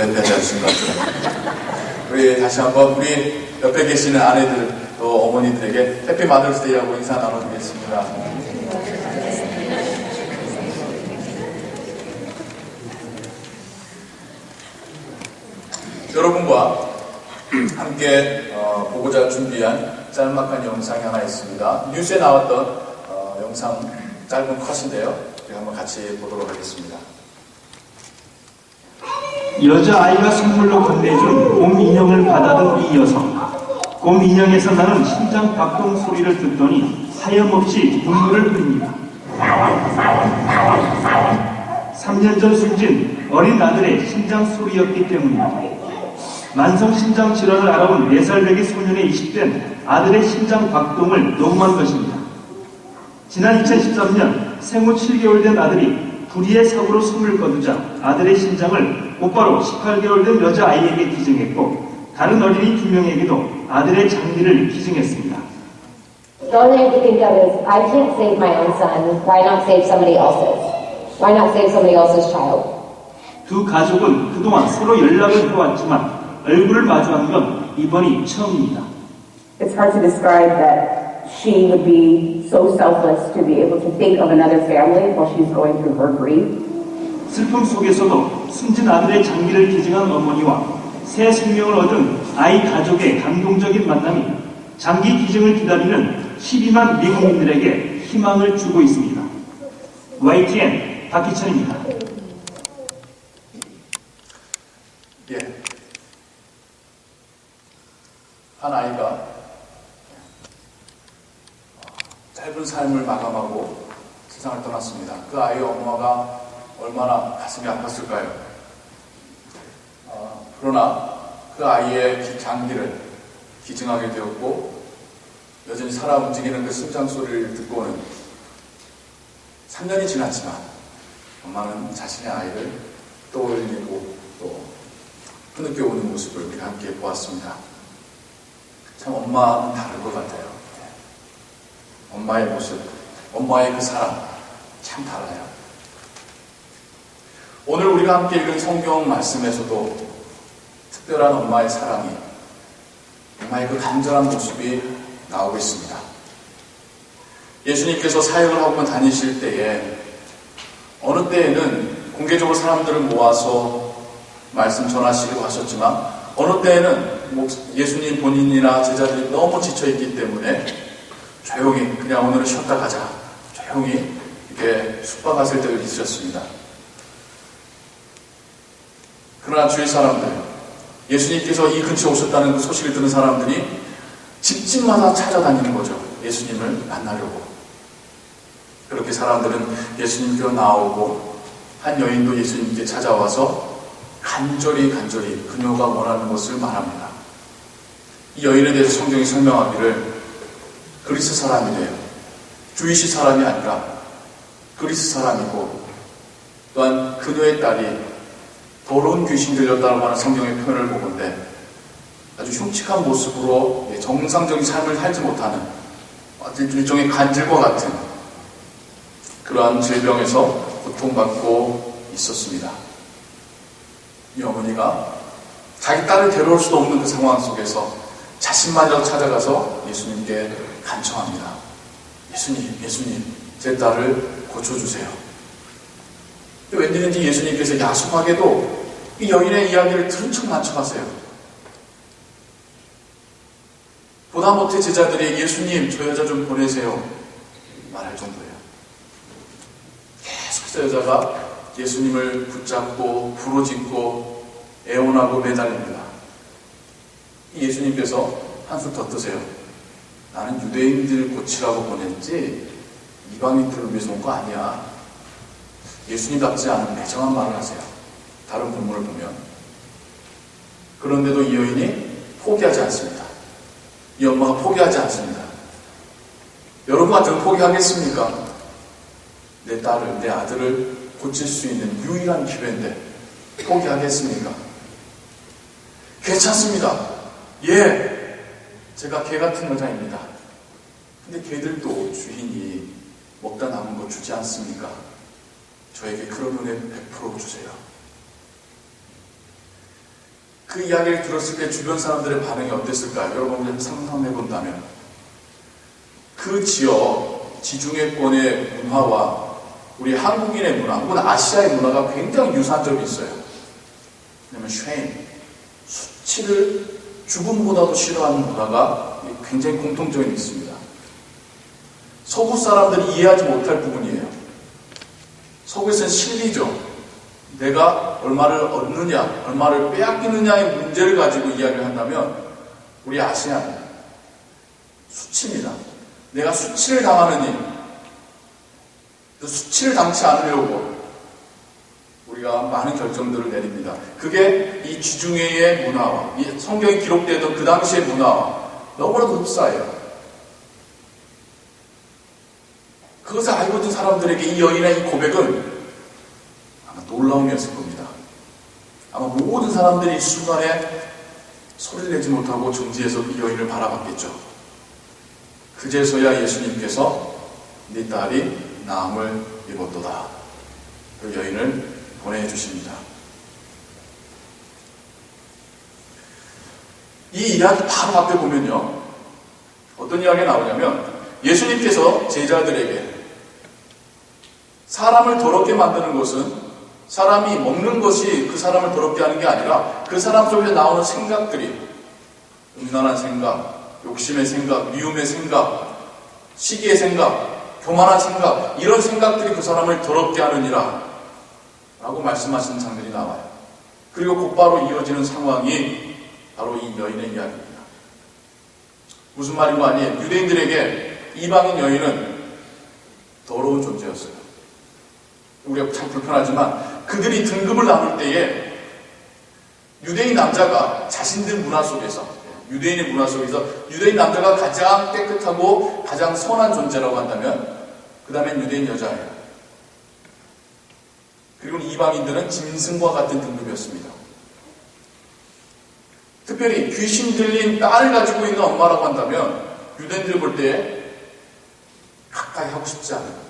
해피하지 않으신 것. 우리 다시 한번 우리 옆에 계시는 아내들 또 어머니들에게 해피 마더스데이하고 인사 나눠드리겠습니다. 여러분과 함께 어, 보고자 준비한 짤막한 영상이 하나 있습니다. 뉴스에 나왔던 어, 영상 짧은 컷인데요. 한번 같이 보도록 하겠습니다. 여자아이가 선물로 건네준 곰 인형을 받아든 이 여성. 곰 인형에서 나는 심장 박동 소리를 듣더니 하염없이 눈물을 흘립니다. 3년 전 숨진 어린 아들의 심장 소리였기 때문입니다. 만성 심장 질환을 알아온 4살 배기 소년에 이식된 아들의 심장 박동을 녹음한 것입니다. 지난 2013년 생후 7개월 된 아들이 불의의 사고로 숨을 거두자 아들의 심장을 곧바로 18개월 된 여자아이에게 기증했고 다른 어린이 두 명에게도 아들의 장기를 기증했습니다. The only thing I can think of is I can't save my own son. Why not save somebody else's? Why not save somebody else's child? 두 가족은 그동안 서로 연락을 해왔지만 얼굴을 마주한 건 이번이 처음입니다. It's hard to describe that she would be so selfless to be able to think of another family while she's going through her grief. 슬픔 속에서도 숨진 아들의 장기를 기증한 어머니와 새 생명을 얻은 아이 가족의 감동적인 만남이 장기 기증을 기다리는 12만 미국인들에게 희망을 주고 있습니다. YTN 박희천입니다. 예. 한 아이가 어, 짧은 삶을 마감하고 세상을 떠났습니다. 그 아이의 엄마가 얼마나 가슴이 아팠을까요? 어, 그러나 그 아이의 기- 장기를 기증하게 되었고 여전히 살아 움직이는 그 심장 소리를 듣고는 3년이 지났지만 엄마는 자신의 아이를 떠올리고 또 흐느껴 오는 모습을 우리가 함께 보았습니다. 참 엄마는 다를 것 같아요. 네. 엄마의 모습, 엄마의 그 사랑 참 달라요. 오늘 우리가 함께 읽은 성경 말씀에서도 특별한 엄마의 사랑이 엄마의 그 간절한 모습이 나오고 있습니다. 예수님께서 사역을 하고 다니실 때에 어느 때에는 공개적으로 사람들을 모아서 말씀 전하시기도 하셨지만 어느 때에는 목- 예수님 본인이나 제자들이 너무 지쳐있기 때문에 조용히 그냥 오늘은 쉬었다 가자 조용히 이렇게 숙박하실 때가 있으셨습니다. 그러나 주위 사람들 예수님께서 이 근처에 오셨다는 그 소식을 듣는 사람들이 집집마다 찾아다니는 거죠. 예수님을 만나려고. 그렇게 사람들은 예수님께로 나오고 한 여인도 예수님께 찾아와서 간절히 간절히 그녀가 원하는 것을 말합니다. 이 여인에 대해서 성경이 설명하기를 그리스 사람이래요. 주이시 사람이 아니라 그리스 사람이고 또한 그녀의 딸이 더러운 귀신 들렸다고 하는 성경의 표현을 보건데 아주 흉측한 모습으로 정상적인 삶을 살지 못하는 어떤 일종의 간질과 같은 그러한 질병에서 고통받고 있었습니다. 이 어머니가 자기 딸을 데려올 수도 없는 그 상황 속에서 자신마저 찾아가서 예수님께 간청합니다. 예수님, 예수님, 제 딸을 고쳐주세요. 웬일인지 예수님께서 야속하게도 이 여인의 이야기를 들은 척 만척하세요. 보다 못해 제자들이 예수님, 저 여자 좀 보내세요. 말할 정도예요. 계속해서 여자가 예수님을 붙잡고 부러짓고 애원하고 매달립니다. 이 예수님께서 한술 더 뜨세요. 나는 유대인들 고치라고 보냈지 이방인들을 위해서 온 거 아니야. 예수님답지 않은 매정한 말을 하세요. 다른 본문을 보면. 그런데도 이 여인이 포기하지 않습니다. 이 엄마가 포기하지 않습니다. 여러분 같으면 포기하겠습니까? 내 딸을, 내 아들을 고칠 수 있는 유일한 기회인데 포기하겠습니까? 괜찮습니다. 예, 제가 개 같은 여자입니다. 근데 개들도 주인이 먹다 남은 거 주지 않습니까? 저에게 그런 은혜 100% 주세요. 그 이야기를 들었을 때 주변 사람들의 반응이 어땠을까요? 여러분 한번 상상해 본다면 그 지역 지중해권의 문화와 우리 한국인의 문화 혹은 아시아의 문화가 굉장히 유사한 점이 있어요. 왜냐면 쉐임, 수치를 죽음보다도 싫어하는 문화가 굉장히 공통점이 있습니다. 서구 사람들이 이해하지 못할 부분이에요. 서구에서는 실리죠. 내가 얼마를 얻느냐, 얼마를 빼앗기느냐의 문제를 가지고 이야기를 한다면 우리 아시아는 수치입니다. 내가 수치를 당하느니 그 수치를 당치 않으려고 우리가 많은 결정들을 내립니다. 그게 이 지중해의 문화와 이 성경에 기록되던 그 당시의 문화와 너무나도 흡사해요. 그것을 알고 있는 사람들에게 이 여인의 이 고백은 아마 놀라움이었을 겁니다. 아마 모든 사람들이 이 순간에 소리를 내지 못하고 정지해서 이 여인을 바라봤겠죠. 그제서야 예수님께서 네 딸이 나음을 입었도다. 그 여인을 보내주십니다. 이 이야기 바로 앞에 보면요. 어떤 이야기가 나오냐면 예수님께서 제자들에게 사람을 더럽게 만드는 것은 사람이 먹는 것이 그 사람을 더럽게 하는 게 아니라 그 사람 속에 나오는 생각들이 음란한 생각, 욕심의 생각, 미움의 생각, 시기의 생각, 교만한 생각 이런 생각들이 그 사람을 더럽게 하느니라 라고 말씀하시는 장면이 나와요. 그리고 곧바로 이어지는 상황이 바로 이 여인의 이야기입니다. 무슨 말인 거 아니에요? 유대인들에게 이방인 여인은 더러운 존재였어요. 우리가 참 불편하지만 그들이 등급을 나눌 때에 유대인 남자가 자신들 문화 속에서 유대인의 문화 속에서 유대인 남자가 가장 깨끗하고 가장 선한 존재라고 한다면 그 다음엔 유대인 여자예요. 그리고 이방인들은 짐승과 같은 등급이었습니다. 특별히 귀신 들린 딸을 가지고 있는 엄마라고 한다면 유대인들 볼 때 가까이 하고 싶지 않아요.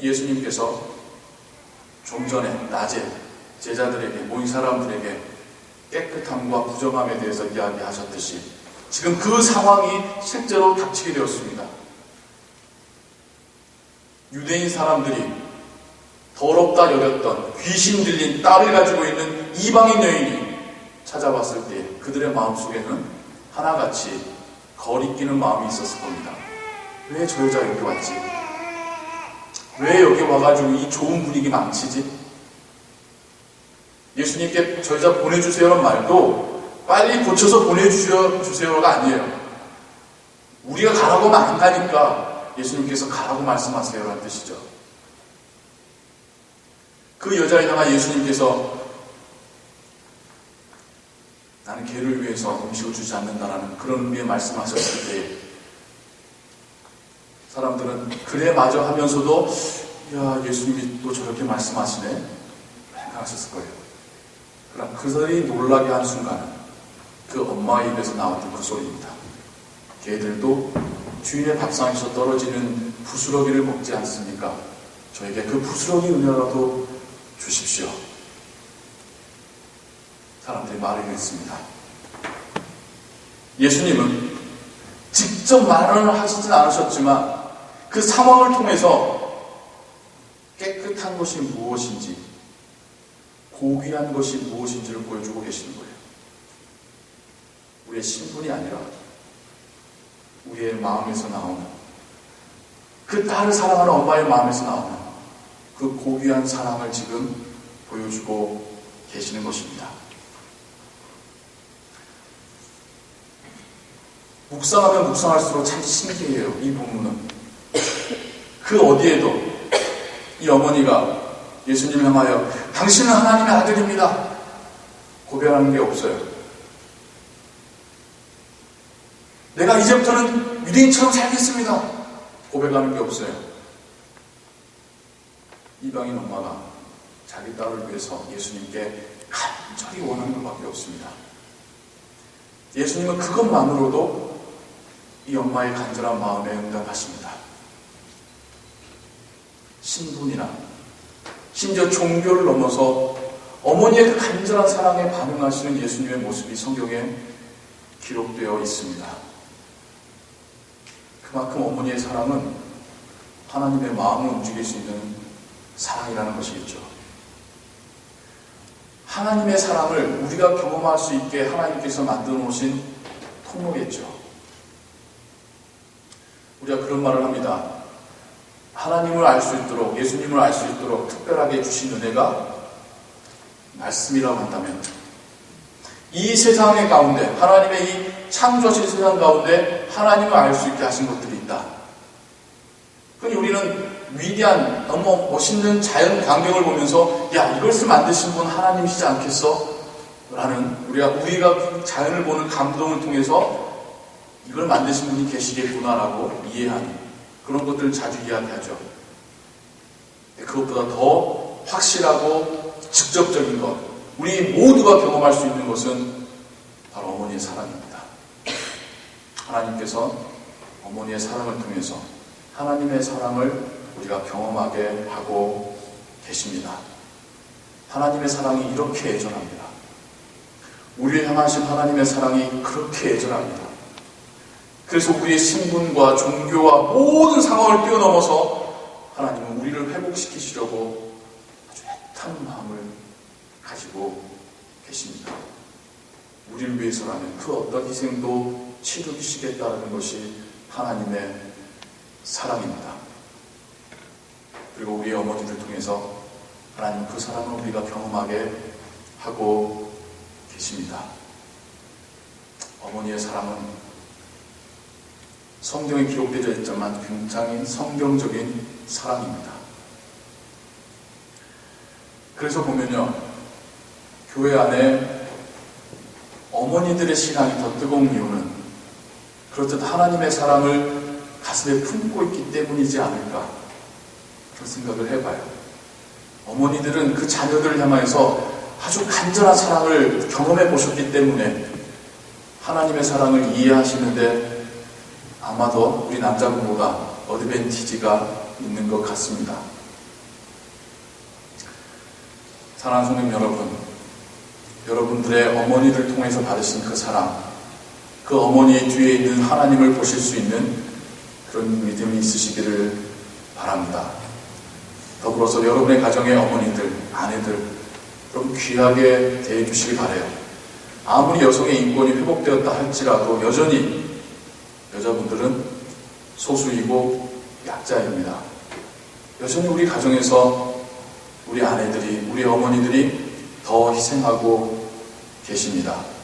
예수님께서 좀 전에 낮에 제자들에게 모인 사람들에게 깨끗함과 부정함에 대해서 이야기하셨듯이 지금 그 상황이 실제로 닥치게 되었습니다. 유대인 사람들이 더럽다 여겼던 귀신 들린 딸을 가지고 있는 이방인 여인이 찾아봤을 때 그들의 마음속에는 하나같이 거리끼는 마음이 있었을 겁니다. 왜 저 여자 여기 왔지? 왜 여기 와가지고 이 좋은 분위기 망치지? 예수님께 저 여자 보내주세요는 말도 빨리 고쳐서 보내주세요가 아니에요. 우리가 가라고 하면 안 가니까 예수님께서 가라고 말씀하세요라는 뜻이죠. 그 여자를 향한 예수님께서 나는 걔를 위해서 음식을 주지 않는다라는 그런 의미의 말씀하셨을 때 사람들은 그래 마저 하면서도 야 예수님이 또 저렇게 말씀하시네 생각하셨을 거예요. 그럼 그들이 놀라게 한 순간 그 엄마의 입에서 나왔던 그 소리입니다. 걔들도 주인의 밥상에서 떨어지는 부스러기를 먹지 않습니까? 저에게 그 부스러기 은혜라도 주십시오. 사람들이 말을 했습니다. 예수님은 직접 말을 하시진 않으셨지만 그 상황을 통해서 깨끗한 것이 무엇인지, 고귀한 것이 무엇인지를 보여주고 계시는 거예요. 우리의 신분이 아니라 우리의 마음에서 나오는 그 딸을 사랑하는 엄마의 마음에서 나오는 그 고귀한 사랑을 지금 보여주고 계시는 것입니다. 묵상하면 묵상할수록 참 신기해요. 이 본문은. 그 어디에도 이 어머니가 예수님 향하여 당신은 하나님의 아들입니다. 고백하는 게 없어요. 내가 이제부터는 유대인처럼 살겠습니다. 고백하는 게 없어요. 이방인 엄마가 자기 딸을 위해서 예수님께 간절히 원하는 것밖에 없습니다. 예수님은 그것만으로도 이 엄마의 간절한 마음에 응답하십니다. 신분이나 심지어 종교를 넘어서 어머니의 그 간절한 사랑에 반응하시는 예수님의 모습이 성경에 기록되어 있습니다. 그만큼 어머니의 사랑은 하나님의 마음을 움직일 수 있는 사랑이라는 것이겠죠. 하나님의 사랑을 우리가 경험할 수 있게 하나님께서 만들어 놓으신 통로겠죠. 우리가 그런 말을 합니다. 하나님을 알 수 있도록, 예수님을 알 수 있도록 특별하게 주신 은혜가 말씀이라고 한다면, 이 세상의 가운데, 하나님의 이 창조하신 세상 가운데 하나님을 알 수 있게 하신 것들이 있다. 그니 우리는 위대한, 너무 멋있는 자연 광경을 보면서, 야, 이것을 만드신 분 하나님이시지 않겠어? 라는, 우리가, 우리가 그 자연을 보는 감동을 통해서 이걸 만드신 분이 계시겠구나라고 이해하는 그런 것들을 자주 이야기하죠. 그것보다 더 확실하고 직접적인 것, 우리 모두가 경험할 수 있는 것은 바로 어머니의 사랑입니다. 하나님께서 어머니의 사랑을 통해서 하나님의 사랑을 우리가 경험하게 하고 계십니다. 하나님의 사랑이 이렇게 애절합니다. 우리를 향하신 하나님의 사랑이 그렇게 애절합니다. 그래서 우리의 신분과 종교와 모든 상황을 뛰어넘어서 하나님은 우리를 회복시키시려고 아주 애타는 마음을 가지고 계십니다. 우리를 위해서라면 그 어떤 희생도 치르시겠다는 것이 하나님의 사랑입니다. 그리고 우리의 어머니들 통해서 하나님 그 사랑을 우리가 경험하게 하고 계십니다. 어머니의 사랑은 성경에 기록되어 있지만 굉장히 성경적인 사랑입니다. 그래서 보면요, 교회 안에 어머니들의 신앙이 더 뜨거운 이유는 그렇듯 하나님의 사랑을 가슴에 품고 있기 때문이지 않을까 그런 생각을 해봐요. 어머니들은 그 자녀들을 향하여서 아주 간절한 사랑을 경험해 보셨기 때문에 하나님의 사랑을 이해하시는데 아마도 우리 남자분보다 어드밴티지가 있는 것 같습니다. 사랑하는 성님 여러분, 여러분들의 어머니를 통해서 받으신 그 사랑, 그 어머니의 뒤에 있는 하나님을 보실 수 있는 그런 믿음이 있으시기를 바랍니다. 더불어서 여러분의 가정의 어머니들, 아내들, 좀 귀하게 대해주시기 바래요. 아무리 여성의 인권이 회복되었다 할지라도 여전히 여자분들은 소수이고 약자입니다. 여전히 우리 가정에서 우리 아내들이, 우리 어머니들이 더 희생하고 계십니다.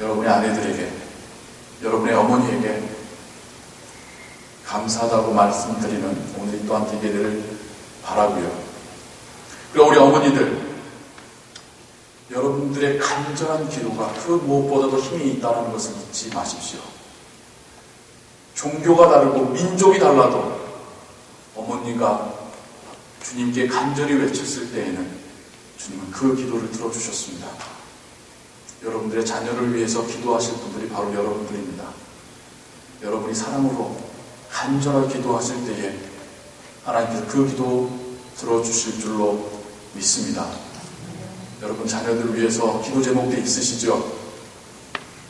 여러분의 아내들에게, 여러분의 어머니에게 감사하다고 말씀드리는 오늘이 또한 되기를 바라고요. 그리고 우리 어머니들, 여러분들의 간절한 기도가 그 무엇보다도 힘이 있다는 것을 잊지 마십시오. 종교가 다르고 민족이 달라도 어머니가 주님께 간절히 외쳤을 때에는 주님은 그 기도를 들어주셨습니다. 여러분들의 자녀를 위해서 기도하실 분들이 바로 여러분들입니다. 여러분이 사랑으로 간절하게 기도하실 때에 하나님께서 그 기도 들어주실 줄로 믿습니다. 여러분 자녀들을 위해서 기도 제목도 있으시죠?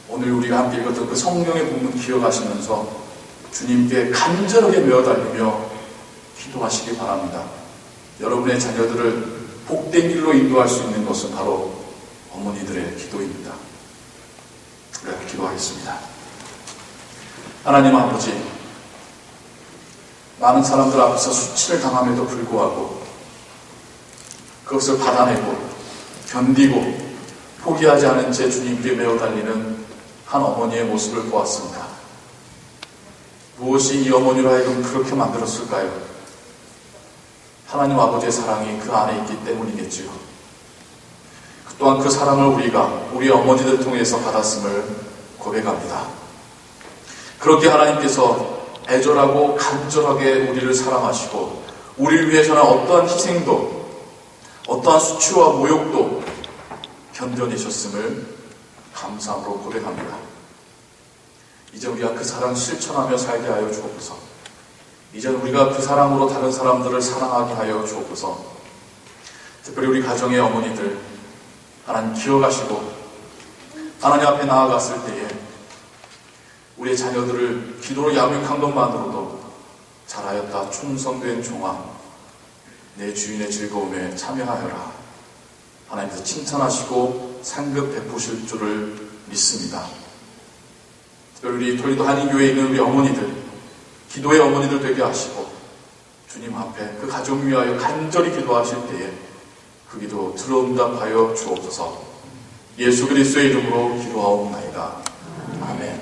오늘 우리가 함께 읽었던 그 성경의 부분 기억하시면서 주님께 간절하게 메어달리며 기도하시기 바랍니다. 여러분의 자녀들을 복된 길로 인도할 수 있는 것은 바로 어머니들의 기도입니다. 우리가 기도하겠습니다. 하나님 아버지, 많은 사람들 앞에서 수치를 당함에도 불구하고 그것을 받아내고 견디고 포기하지 않은 채 주님께 메어 달리는 한 어머니의 모습을 보았습니다. 무엇이 이 어머니로 하여금 그렇게 만들었을까요? 하나님 아버지의 사랑이 그 안에 있기 때문이겠지요. 또한 그 사랑을 우리가 우리 어머니들 통해서 받았음을 고백합니다. 그렇게 하나님께서 애절하고 간절하게 우리를 사랑하시고 우리를 위해서는 어떠한 희생도 어떠한 수치와 모욕도 견뎌내셨음을 감사함으로 고백합니다. 이제 우리가 그 사랑 실천하며 살게 하여 주옵소서. 이제 우리가 그 사랑으로 다른 사람들을 사랑하게 하여 주옵소서. 특별히 우리 가정의 어머니들 하나님 기억하시고 하나님 앞에 나아갔을 때에 우리의 자녀들을 기도로 양육한 것만으로도 잘하였다 충성된 종아 내 주인의 즐거움에 참여하여라 하나님께서 칭찬하시고 상급 베푸실 줄을 믿습니다. 우리 토리도 한인교회에 있는 우리 어머니들 기도의 어머니들 되게 하시고 주님 앞에 그 가족 위하여 간절히 기도하실 때에 그 기도 들어온답하여 주옵소서 예수 그리스도의 이름으로 기도하옵나이다. 아멘